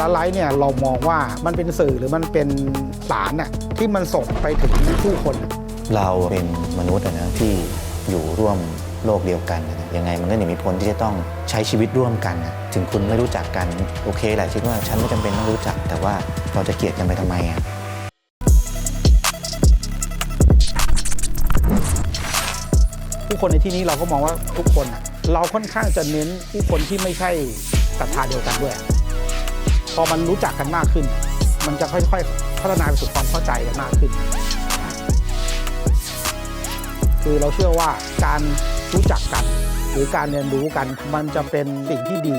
เนี่ยเรามองว่ามันเป็นสื่อหรือมันเป็นสารน่ะที่มันส่งไปถึงผู้คน เราเป็นมนุษย์อะนะที่อยู่ร่วมโลกเดียวกันนะยังไงมันก็หนีไม่พ้นที่จะต้องใช้ชีวิตร่วมกันนะถึงคุณไม่รู้จักกันโอเคแหละคิดว่าฉันไม่จำเป็นต้องรู้จัก แต่ว่าเราจะเกลียดกันไปทำไมอะผู้คนในที่นี้เราก็มองว่าทุกคนน่ะเราค่อนข้างจะเน้นผู้คนที่ไม่ใช่ศรัทธาเดียวกันด้วยพ อมันรู้จักกันมากขึ้น มันจะค่อยๆ พัฒนาไปสู่ความเข้าใจกันมากขึ้น คือเราเชื่อว่าการรู้จักกัน หรือการเรียนรู้กันมันจะเป็นสิ่งที่ดี